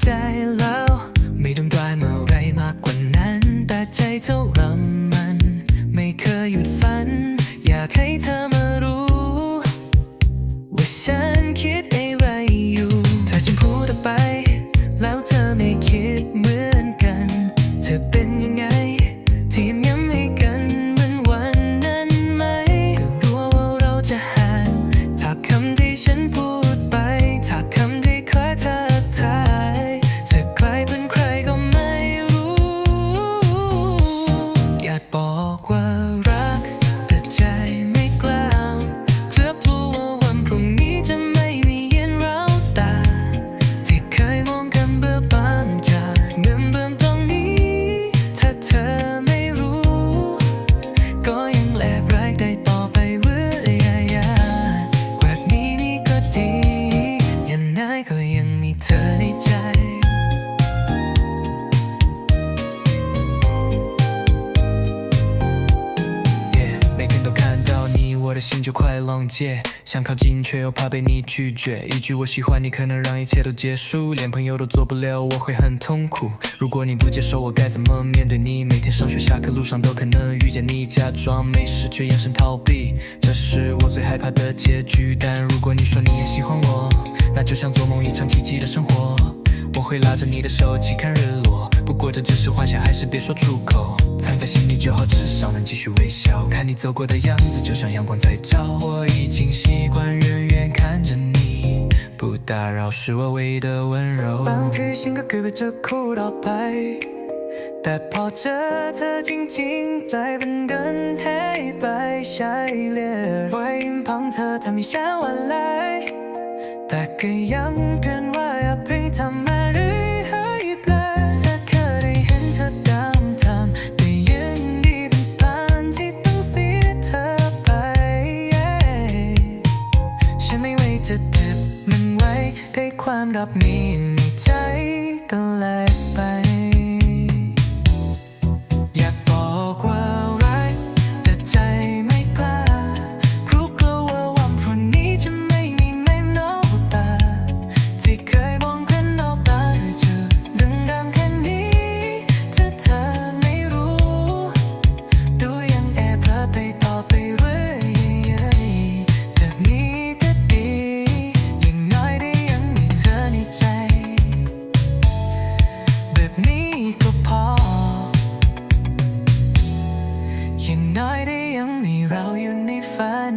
ใจแล้ว ไม่ต้องการอะไรมากกว่านั้น แต่ใจเท่ารำมัน ไม่เคยหยุดฝัน อยากให้เธอมารู้ ว่าฉันคิด 就快溶解。想靠近，却又怕被你拒绝。一句我喜欢你，可能让一切都结束，连朋友都做不了，我会很痛苦。如果你不接受，我该怎么面对你？每天上学下课路上都可能遇见你，假装没事却眼神逃避，这是我最害怕的结局。但如果你说你也喜欢我，那就像做梦一场奇迹的生活。会拉着你的手去看日落。不过这只是幻想，还是别说出口。藏在心里就好，至少能继续微笑。看你走过的样子，就像阳光在照。我已经习惯远远看着你，不打扰是我唯一的温柔。带跑，侧在黑白列，他来，片， รับมีในใจกันเลย นี้ก็พอยังน้อยได้ยังมีเราอยู่ในฝัน